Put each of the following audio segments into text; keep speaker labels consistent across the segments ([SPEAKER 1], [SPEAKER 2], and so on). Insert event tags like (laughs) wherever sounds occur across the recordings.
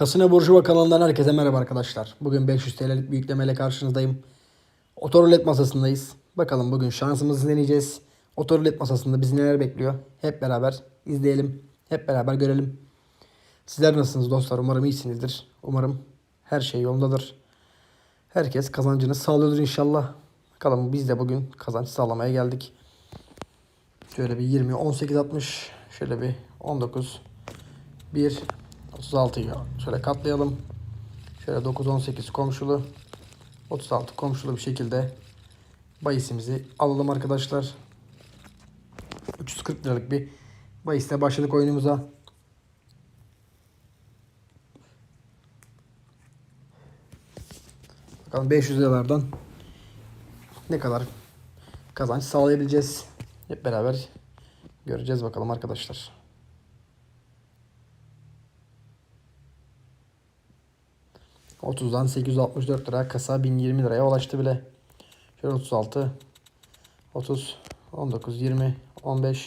[SPEAKER 1] Kasine Burjuva kanalından herkese merhaba arkadaşlar. Bugün 500 TL'lik bir yüklemeyle karşınızdayım. Otorulet masasındayız. Bakalım bugün şansımızı deneyeceğiz. Otorulet masasında bizi neler bekliyor? Hep beraber izleyelim. Hep beraber görelim. Sizler nasılsınız dostlar? Umarım iyisinizdir. Umarım her şey yolundadır. Herkes kazancını sağlıyordur inşallah. Bakalım biz de bugün kazanç sağlamaya geldik. Şöyle bir 20, 18, 60. Şöyle bir 19, 1, 36'yı şöyle katlayalım. Şöyle 9, 18 komşulu. 36 komşulu bir şekilde bayisimizi alalım arkadaşlar. 340 liralık bir bayisle başladık oyunumuza. Bakalım 500 liralardan ne kadar kazanç sağlayabileceğiz. Hep beraber göreceğiz bakalım arkadaşlar. Otuzdan 864 lira kasa 1020 liraya ulaştı bile. Şöyle 36 30 19 20 15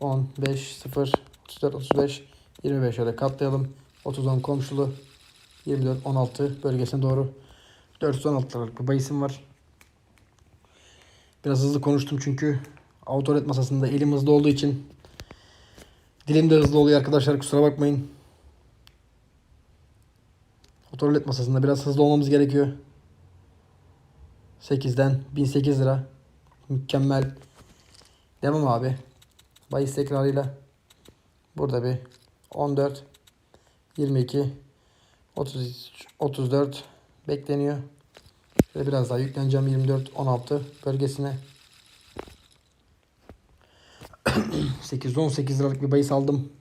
[SPEAKER 1] 15 0 34 35 25 şöyle katlayalım. 30 10 komşulu 24 16 bölgesine doğru 416 liralık bir bayisim var. Biraz hızlı konuştum çünkü autoret masasında elim hızlı olduğu için dilim de hızlı oluyor arkadaşlar kusura bakmayın. Otorulet masasında biraz hızlı olmamız gerekiyor. 8'den 1008 lira. Mükemmel. Devam abi. Bayis tekrarıyla. Burada bir 14 22 33 34 bekleniyor. Şöyle biraz daha yükleneceğim 24 16 bölgesine. (clears throat) 818 liralık bir bahis aldım.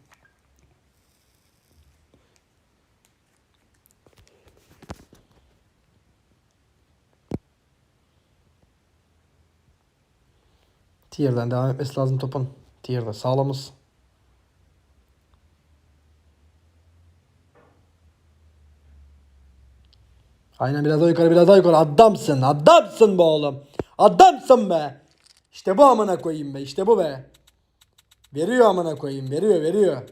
[SPEAKER 1] Tier'den devam etmesi lazım topun. Tier'da sağlamız. Aynen biraz daha yukarı biraz daha yukarı. Adamsın adamsın be oğlum. Adamsın be. İşte bu amına koyayım be işte bu be. Veriyor amına koyayım veriyor veriyor.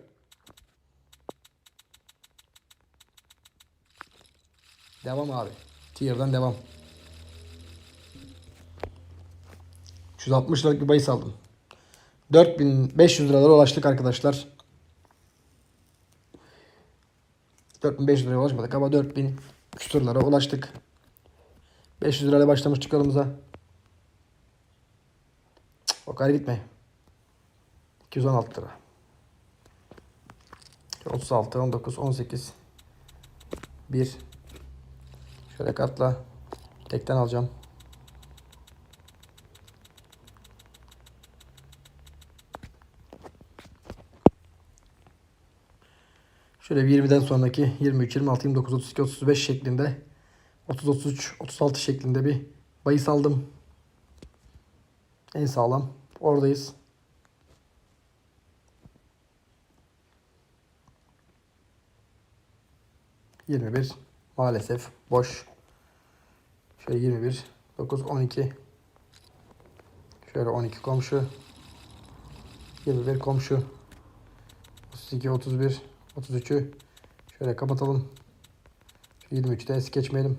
[SPEAKER 1] Devam abi. Tier'dan devam. 360 liralık bir bahis aldım. 4500 liralara ulaştık arkadaşlar. 4500 liraya ulaşmadık ama 4000 küsur lira ulaştık. 500 lirayla başlamış çıkarımıza. Cık, O kadar gitme. 216 lira. 36, 19, 18. 1. Şöyle katla. Tekten alacağım. Şöyle bir 20'den sonraki 23, 26, 29, 32, 35 şeklinde 30, 33, 36 şeklinde bir bahis aldım. En sağlam. Oradayız. Yirmi bir. Maalesef boş. Şöyle 21, 9, 12. Şöyle 12 komşu. 21 komşu. 32, 31, 33'ü şöyle kapatalım. Şu 23'te es geçmeyelim.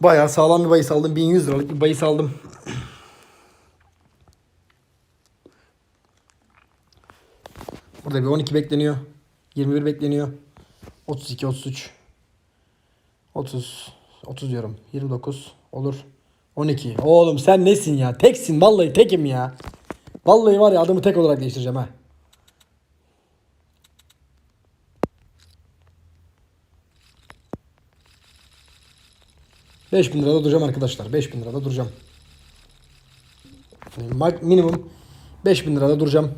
[SPEAKER 1] Bayağı sağlam bir bahis aldım. 1100 liralık bir bahis aldım. Burada bir 12 bekleniyor. 21 bekleniyor. 32, 33. 30, 30 diyorum. 29 olur. 12. Oğlum sen nesin ya? Teksin. Vallahi tekim ya. Vallahi var ya adımı tek olarak değiştireceğim ha. Beş bin lirada duracağım arkadaşlar. 5000 lirada duracağım. Minimum 5000 lirada duracağım.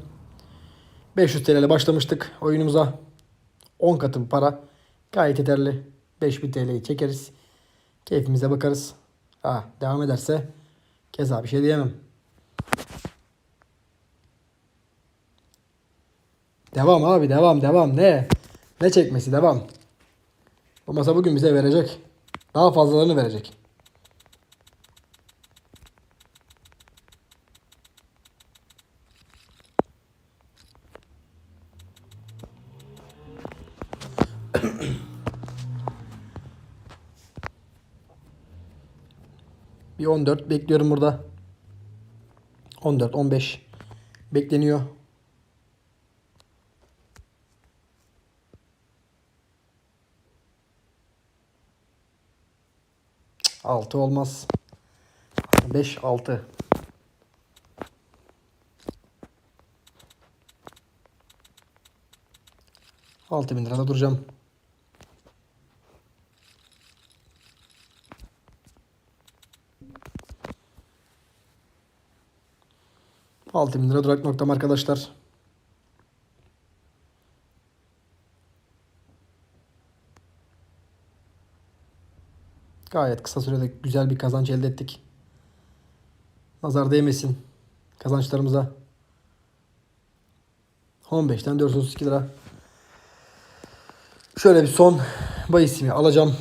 [SPEAKER 1] 500 TL ile başlamıştık oyunumuza. 10 katı para. Gayet yeterli. 5000 TL'yi çekeriz. Keyfimize bakarız. Ha, devam ederse keza bir şey diyemem. Devam abi devam devam ne? Ne çekmesi devam. Bu masa bugün bize verecek. Daha fazlalarını verecek. Bir 14 bekliyorum burada. 14, 15 bekleniyor. 6 olmaz. 5 6 6000 lirada duracağım. Altı bin lira durak noktam arkadaşlar. Gayet kısa sürede güzel bir kazanç elde ettik. Nazar değmesin kazançlarımıza. 15'ten 432 lira. Şöyle bir son bahisimi alacağım.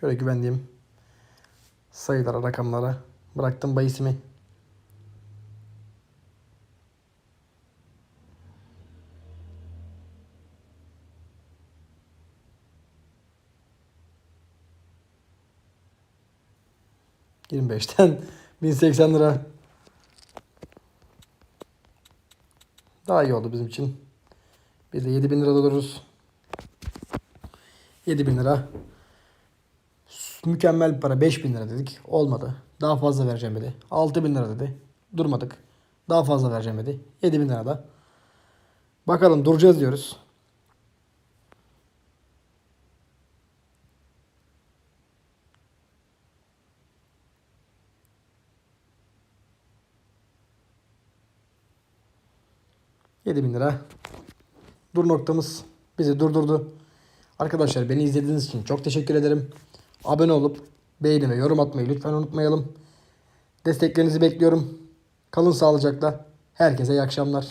[SPEAKER 1] Şöyle güvendiğim sayılara, rakamlara bıraktım bahisimi. Yirmi beşten (laughs) 1080 lira. Daha iyi oldu bizim için. Bir de 7000 lira dururuz. 7000 lira. Mükemmel bir para 5000 lira dedik. Olmadı. Daha fazla vereceğim dedi. 6000 lira dedi. Durmadık. Daha fazla vereceğim dedi. 7000 lira da. Bakalım duracağız diyoruz. Bin lira. Dur noktamız bizi durdurdu. Arkadaşlar beni izlediğiniz için çok teşekkür ederim. Abone olup beğeni ve yorum atmayı lütfen unutmayalım. Desteklerinizi bekliyorum. Kalın sağlıcakla. Herkese iyi akşamlar.